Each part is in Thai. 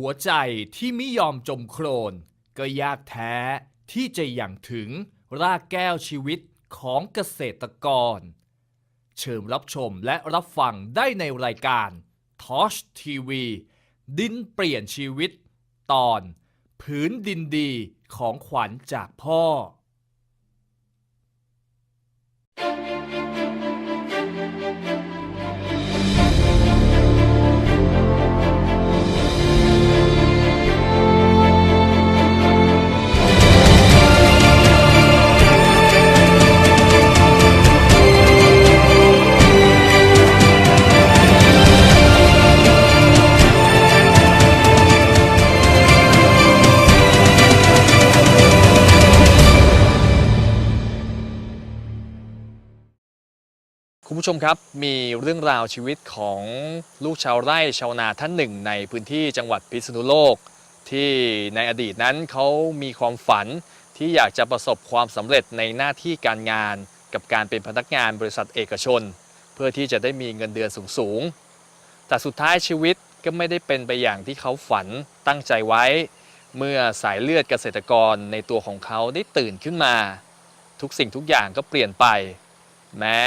หัวใจที่ไม่ยอมจมโครนก็ยากแท้ที่จะอย่างถึงรากแก้วชีวิตของเกษตรกร เชิญรับชมและรับฟังได้ในรายการ Touch TV ดินเปลี่ยนชีวิต ตอน ผืนดินดีของขวัญจากพ่อ ผู้ชมครับมีเรื่องราวชีวิตของลูกชาวไร่ชาวนาท่านหนึ่ง ในพื้นที่จังหวัดพิษณุโลก ที่ในอดีตนั้นเขามีความฝันที่อยากจะประสบความสำเร็จในหน้าที่การงาน กับการเป็นพนักงานบริษัทเอกชน เพื่อที่จะได้มีเงินเดือนสูงๆแต่สุดท้ายชีวิตก็ไม่ได้เป็นไปอย่างที่เขาฝันตั้งใจไว้ เมื่อสายเลือดเกษตรกรในตัวของเขาได้ตื่นขึ้นมา ทุกสิ่งทุกอย่างก็เปลี่ยนไป แม้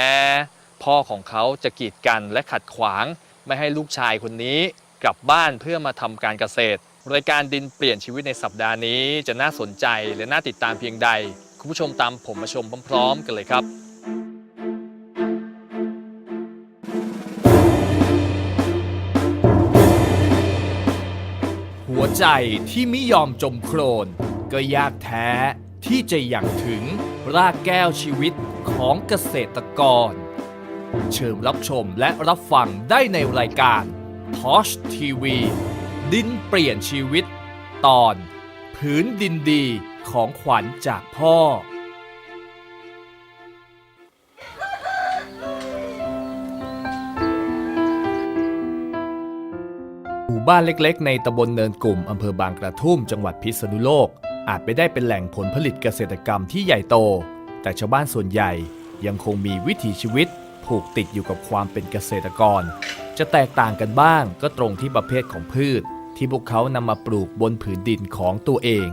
พ่อของเขาจะกีดกันและขัดขวาง ไม่ให้ลูกชายคนนี้กลับบ้านเพื่อมาทำการเกษตร รายการดินเปลี่ยนชีวิตในสัปดาห์นี้จะน่าสนใจและน่าติดตามเพียงใด คุณผู้ชมตามผมมาชมพร้อมๆ กันเลยครับหัวใจที่ไม่ยอมจมโครน ก็ยากแท้ที่จะอย่างถึงรากแก้วชีวิตของเกษตรกร เชิญรับชมและรับฟังได้ในรายการ Touch TV ดินเปลี่ยนชีวิต ตอนผืนดินดีของขวัญจากพ่อ หมู่บ้านเล็กๆ ในตำบลเนินกลุ่มอำเภอบางกระทุ่มจังหวัดพิษณุโลก อาจไม่ได้เป็นแหล่งผลผลิตเกษตรกรรมที่ใหญ่โต แต่ชาวบ้านส่วนใหญ่ยังคงมีวิถีชีวิต ผูกติดอยู่กับความเป็นเกษตรกร จะแตกต่างกันบ้างก็ตรงที่ประเภทของพืช ที่พวกเขานำมาปลูกบนผืนดินของตัวเอง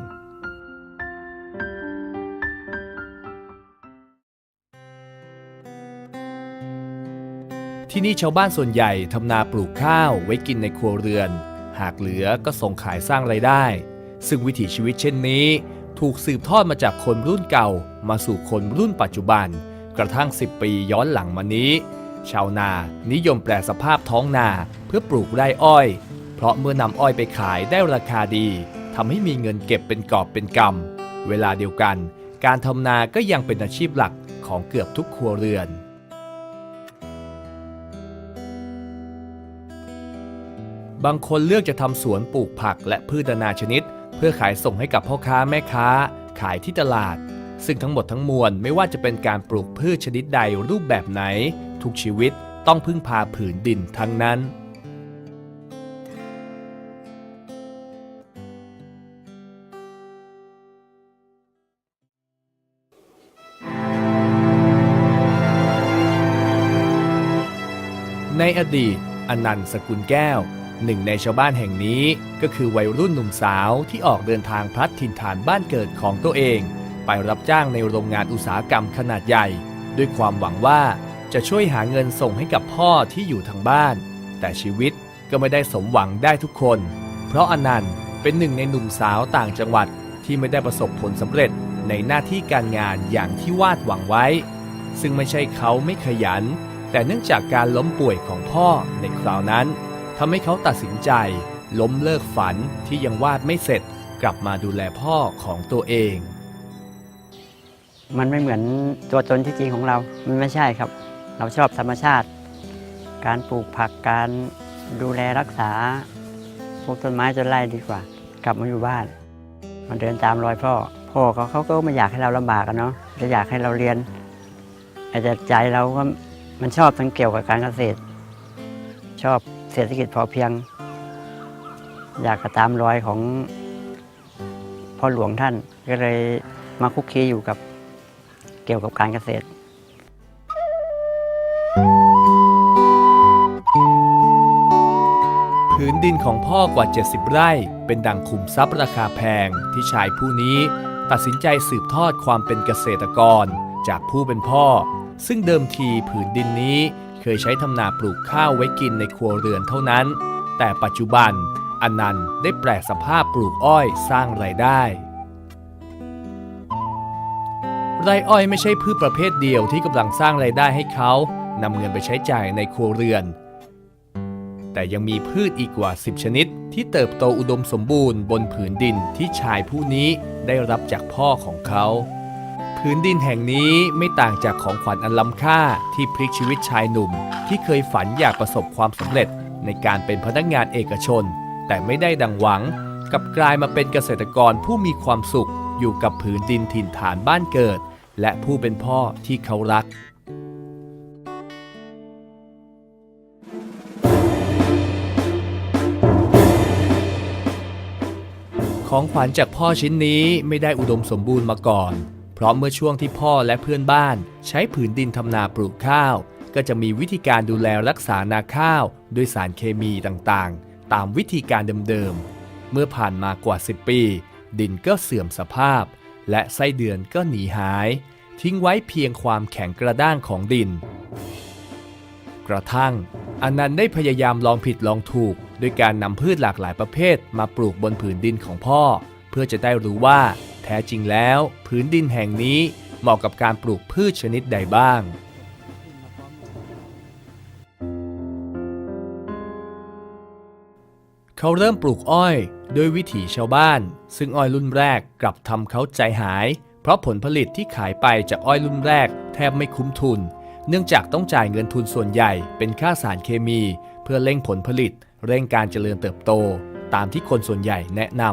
ที่นี่ชาวบ้านส่วนใหญ่ทำนาปลูกข้าวไว้กินในครัวเรือน หากเหลือก็ส่งขายสร้างไรายได้ ซึ่งวิถีชีวิตเช่นนี้ ถูกสืบทอดมาจากคนรุ่นเก่ามาสู่คนรุ่นปัจจุบัน กระทั่ง 10 ปีย้อนหลังมานี้ ชาวนานิยมแปลสภาพท้องนาเพื่อปลูกไร่อ้อย เพราะเมื่อนำอ้อยไปขายได้ราคาดีทำให้มีเงินเก็บเป็นกอบเป็นกำ เวลาเดียวกัน การทำนาก็ยังเป็นอาชีพหลักของเกือบทุกครัวเรือน บางคนเลือกจะทำสวนปลูกผักและพืชนานาชนิด เพื่อขายส่งให้กับพ่อค้าแม่ค้า ขายที่ตลาด ซึ่งทั้งหมดทั้งมวลไม่ว่าจะเป็นการปลูกพืชชนิดใดรูปแบบไหน ทุกชีวิตต้องพึ่งพาผืนดินทั้งนั้นในอดีตอนันต์สกุลแก้ว หนึ่งในชาวบ้านแห่งนี้ก็คือวัยรุ่นหนุ่มสาวที่ออกเดินทางพลัดถิ่นฐานบ้านเกิดของตัวเอง ไปรับจ้างในโรงงานอุตสาหกรรมขนาดใหญ่ ด้วยความหวังว่าจะช่วยหาเงินส่งให้กับพ่อที่อยู่ทางบ้าน แต่ชีวิตก็ไม่ได้สมหวังได้ทุกคน เพราะอนันต์เป็นหนึ่งในหนุ่มสาวต่างจังหวัดที่ไม่ได้ประสบผลสำเร็จในหน้าที่การงานอย่างที่วาดหวังไว้ ซึ่งไม่ใช่เขาไม่ขยัน แต่เนื่องจากการล้มป่วยของพ่อในคราวนั้นทำให้เขาตัดสินใจ ล้มเลิกฝันที่ยังวาดไม่เสร็จ กลับมาดูแลพ่อของตัวเอง มันไม่เหมือนตัวตนที่จริงของเรา มันไม่ใช่ครับ เราชอบธรรมชาติ การปลูกผัก การดูแลรักษา พวกต้นไม้ต้นไร่ดีกว่า กลับมาอยู่บ้านมันเดินตามรอยพ่อ พ่อเขาเขาก็ไม่อยากให้เราลำบากกันเนาะจะอยากให้เราเรียนอาจจะใจเราก็มันชอบทั้งเกี่ยวกับการเกษตร ชอบเศรษฐกิจพอเพียง อยากจะตามรอยของพ่อหลวงท่านก็เลยมาคุกคีอยู่กับ เกี่ยวกับการเกษตรผืนดินของพ่อกว่า 70 ไร่ เป็นดังขุมทรัพย์ราคาแพงที่ชายผู้นี้ ตัดสินใจสืบทอดความเป็นเกษตรกร จากผู้เป็นพ่อ ซึ่งเดิมทีผืนดินนี้เคยใช้ทำนาปลูกข้าวไว้กินในครัวเรือนเท่านั้น แต่ปัจจุบันอนันต์ได้แปลสภาพปลูกอ้อยสร้างรายได้ ไรอ้อยไม่ใช่พืชประเภทเดียวที่กำลังสร้างไรายได้ให้เขานำเงินไปใช้จ่ายในครัวเรือน แต่ยังมีพืชอีกกว่า 10 ชนิด ที่เติบโตอุดมสมบูรณ์บนผืนดินที่ชายผู้นี้ได้รับจากพ่อของเขา ผืนดินแห่งนี้ไม่ต่างจากของขวัญอันล้ำค่าที่พลิกชีวิตชายหนุ่ม ที่เคยฝันอยากประสบความสำเร็จในการเป็นพนักงานเอกชน แต่ไม่ได้ดังหวังกับกลายมาเป็นเกษตรกรผู้มีความสุขอยู่กับผืนดินถิ่นฐานบ้านเกิด และผู้เป็นพ่อที่เขารัก ของขวัญจากพ่อชิ้นนี้ไม่ได้อุดมสมบูรณ์มาก่อน เพราะเมื่อช่วงที่พ่อและเพื่อนบ้าน ใช้ผืนดินทำนาปลูกข้าว ก็จะมีวิธีการดูแลรักษานาข้าวด้วยสารเคมีต่างๆ ตามวิธีการเดิมๆ เมื่อผ่านมากว่า 10 ปี ดินก็เสื่อมสภาพ และไส้เดือนก็หนีหาย ทิ้งไว้เพียงความแข็งกระด้างของดิน กระทั่งอนันต์ได้พยายามลองผิดลองถูก ด้วยการนำพืชหลากหลายประเภทมาปลูกบนผืนดินของพ่อ เพื่อจะได้รู้ว่า แท้จริงแล้ว ผืนดินแห่งนี้เหมาะกับการปลูกพืชชนิดใดบ้าง เขาเริ่มปลูกอ้อยโดยวิถีชาวบ้าน ซึ่งอ้อยรุ่นแรกกลับทำเขาใจหาย เพราะผลผลิตที่ขายไปจากอ้อยรุ่นแรกแทบไม่คุ้มทุน เนื่องจากต้องจ่ายเงินทุนส่วนใหญ่เป็นค่าสารเคมี เพื่อเร่งผลผลิต เร่งการเจริญเติบโต ตามที่คนส่วนใหญ่แนะน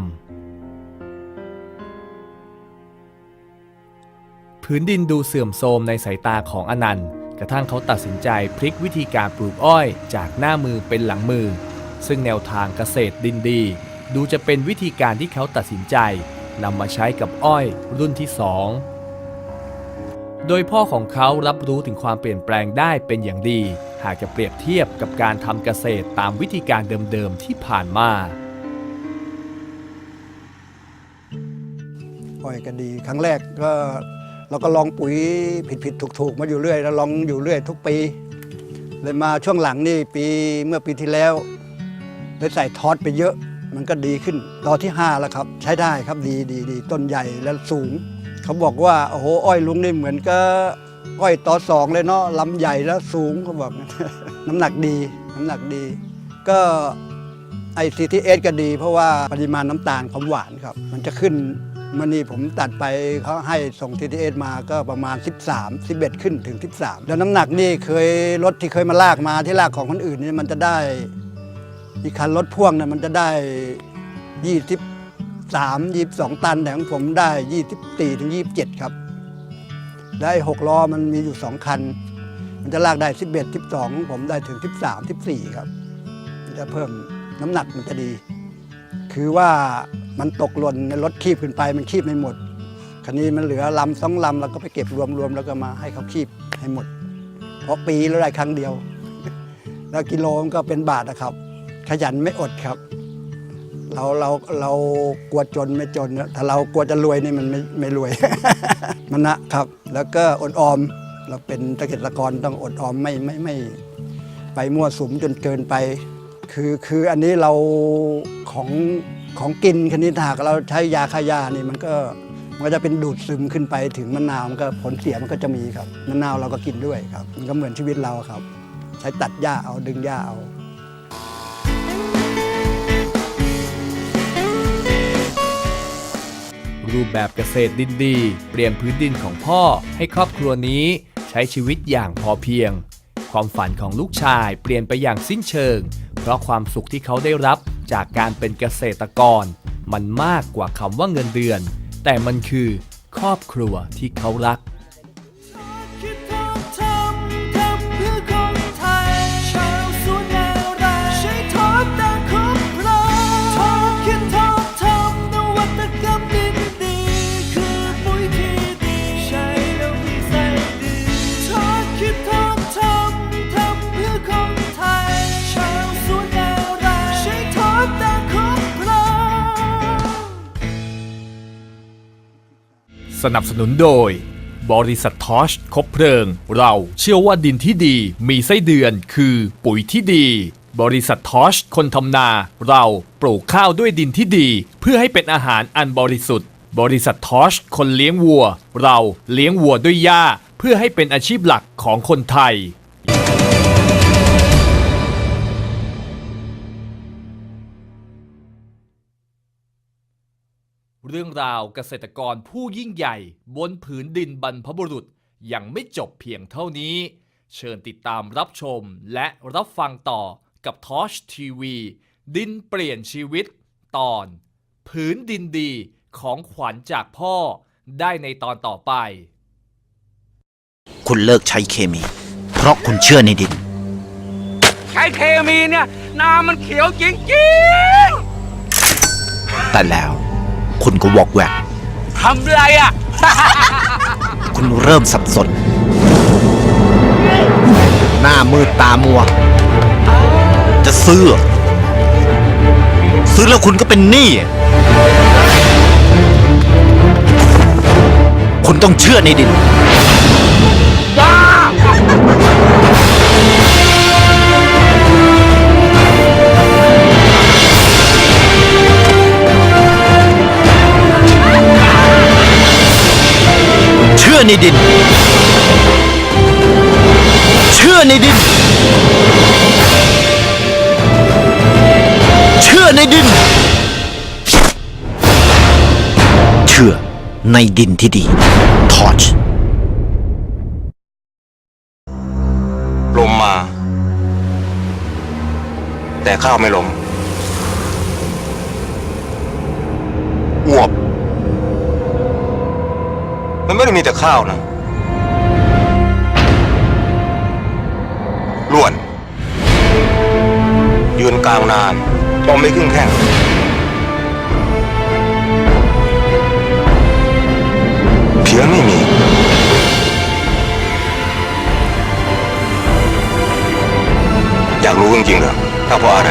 ำพื้นดินดูเสื่อมโทรมในสายตาของอนันต์ กระทั่งเขาตัดสินใจพลิกวิธีการปลูกอ้อย จากหน้ามือเป็นหลังมือ ซึ่งแนวทางเกษตรดินดี ดูจะเป็นวิธีการที่เขาตัดสินใจนำมาใช้กับอ้อยรุ่นที่สองโดยพ่อของเขารับรู้ถึงความเปลี่ยนแปลงได้เป็นอย่างดี หากจะเปรียบเทียบกับการทำเกษตรตามวิธีการเดิมๆที่ผ่านมาอ้อยก็ดี ครั้งแรกก็เราก็ลองปุ๋ยผิดผิดถูกถูกๆ มาอยู่เรื่อย แล้วลองอยู่เรื่อยทุกปี เลยมาช่วงหลังนี่ปีเมื่อปีที่แล้ว เลยใส่ทอดไปเยอะ มันก็ดีขึ้นตอที่ 5 แล้วครับ ใช้ได้ครับดีดีดีต้นใหญ่และสูง เขาบอกว่าโอ้โหอ้อยลุงนี่เหมือนกับอ้อยต่อสองเลยเนาะลำใหญ่แล้วสูงเขาบอกน้ำหนักดีน้ำหนักดี ก็ไอซีทีเอสก็ดี เพราะว่าปริมาณน้ำตาลความหวานครับ มันจะขึ้นมันนี่ผมตัดไปเขาให้ส่ง TTS มาก็ประมาณ 13 11 ขึ้นถึง 13 แล้วน้ำหนักนี่เคยรถที่เคยมาลากมาที่ลากของคนอื่นนี่มันจะได้ อีกคันรถพ่วงเนี่ยมันจะได้ 23 22 ตันแต่ของผมได้ 24ถึง27 ครับ ได้หกล้อมันมีอยู่ 2 คัน มันจะลากได้ 11 12 ผมได้ถึง 13 14 ครับ มันจะเพิ่มน้ำหนักมันจะดี คือว่ามันตกหล่นในรถคีบขึ้นไปมันคีบไม่หมดคันนี้มันเหลือลำสองลำเราก็ไปเก็บรวมๆแล้วก็มาให้เขาคีบให้หมด เพราะปีละได้ครั้งเดียว แล้วกิโลมันก็เป็นบาทนะครับ ขยันไม่อดครับ เราเราเรากลัวจนไม่จนนะถ้าเรากลัวจะรวยนี่มันไม่ไม่รวยมันนะครับ แล้วก็อดออม เราเป็นเกษตรกรต้องอดออมไม่ไม่ไม่ไปมั่วสุมจนเกินไป คือคืออันนี้เราของของกินคณิตหากเราใช้ยาฆ่าหญ้านี่มันก็มันก็จะเป็นดูดซึมขึ้นไปถึงมะนาวมันก็ผลเสียมันก็จะมีครับมะนาวเราก็กินด้วยครับ มันก็เหมือนชีวิตเราครับ ใช้ตัดหญ้าเอาดึงหญ้าเอา รูปแบบเกษตรดินดี เปลี่ยนพื้นดินของพ่อให้ครอบครัวนี้ใช้ชีวิตอย่างพอเพียง ความฝันของลูกชายเปลี่ยนไปอย่างสิ้นเชิง เพราะความสุขที่เขาได้รับจากการเป็นเกษตรกร มันมากกว่าคำว่าเงินเดือน แต่มันคือครอบครัวที่เขารัก สนับสนุนโดย บริษัททอชคบเพลิง เราเชื่อว่าดินที่ดีมีไส้เดือนคือปุ๋ยที่ดี บริษัททอชคนทำนา เราปลูกข้าวด้วยดินที่ดี เพื่อให้เป็นอาหารอันบริสุทธิ์ บริษัททอชคนเลี้ยงวัว เราเลี้ยงวัวด้วยหญ้า เพื่อให้เป็นอาชีพหลักของคนไทย เรื่องราวเกษตรกรผู้ยิ่งใหญ่บนผืนดินบรรพบุรุษยังไม่จบเพียงเท่านี้ เชิญติดตามรับชมและรับฟังต่อกับทอชทีวี ดินเปลี่ยนชีวิต ตอน ผืนดินดีของขวัญจากพ่อได้ในตอนต่อไป คุณเลิกใช้เคมี เพราะคุณเชื่อในดิน ใช้เคมีเนี่ยนามันเขียวจริงแต่แล้ว คุณก็วอกแวกๆทำไรอะ คุณเริ่มสับสน หน้ามืดตามัว จะซื้อ ซื้อแล้วคุณก็เป็นหนี้ คุณต้องเชื่อในดิน ในดิน เชื่อในดิน เชื่อในดิน เชื่อในดินที่ดี ทอชลมมา แต่ข้าวไม่ลมอวบ มันไม่ได้มีแต่ข้าวนะล้วน ยืนกลางนานบอมไม่ครึ่งแข้งเพียงไม่มีอยากรู้จริงๆเหรอถ้าเพราะอะไร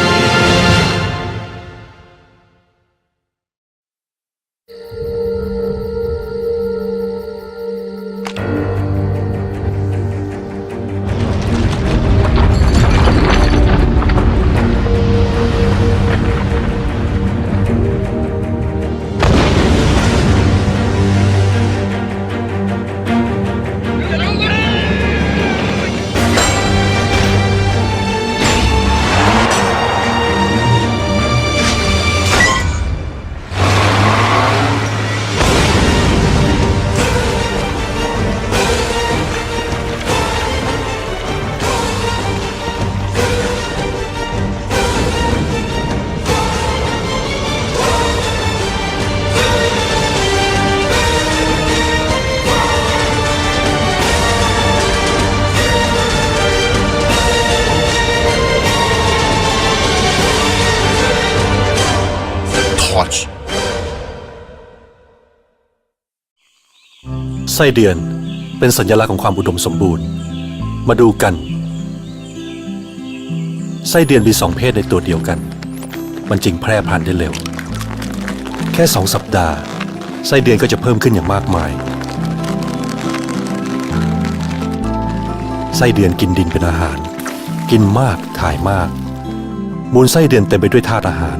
ทอชไส้เดือนเป็นสัญลักษณ์ของความอุดมสมบูรณ์ มาดูกัน ไส้เดือนมีสองเพศในตัวเดียวกัน มันจึงแพร่พันธุ์ได้เร็ว แค่สองสัปดาห์ ไส้เดือนก็จะเพิ่มขึ้นอย่างมากมาย ไส้เดือนกินดินเป็นอาหาร กินมากถ่ายมาก มูลไส้เดือนเต็มไปด้วยธาตุอาหาร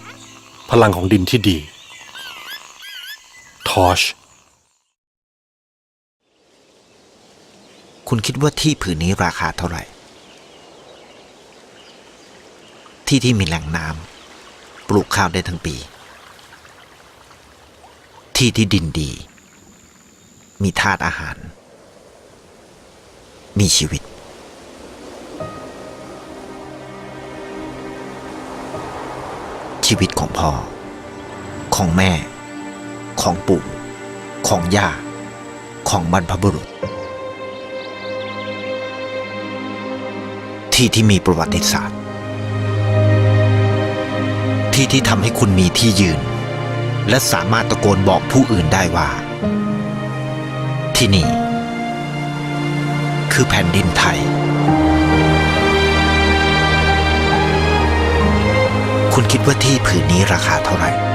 พลังของดินที่ดี ทอช คุณคิดว่าที่ผืนนี้ราคาเท่าไหร่ ที่ที่มีแหล่งน้ำปลูกข้าวได้ทั้งปี ที่ที่ดินดี มีธาตุอาหาร มีชีวิต ชีวิตของพ่อ ของแม่ ของปู่ ของย่า ของบรรพบุรุษ ที่ที่มีประวัติศาสตร์ ที่ที่ทำให้คุณมีที่ยืน และสามารถตะโกนบอกผู้อื่นได้ว่า ที่นี่ คือแผ่นดินไทย คุณคิดว่าที่ผืนนี้ราคาเท่าไหร่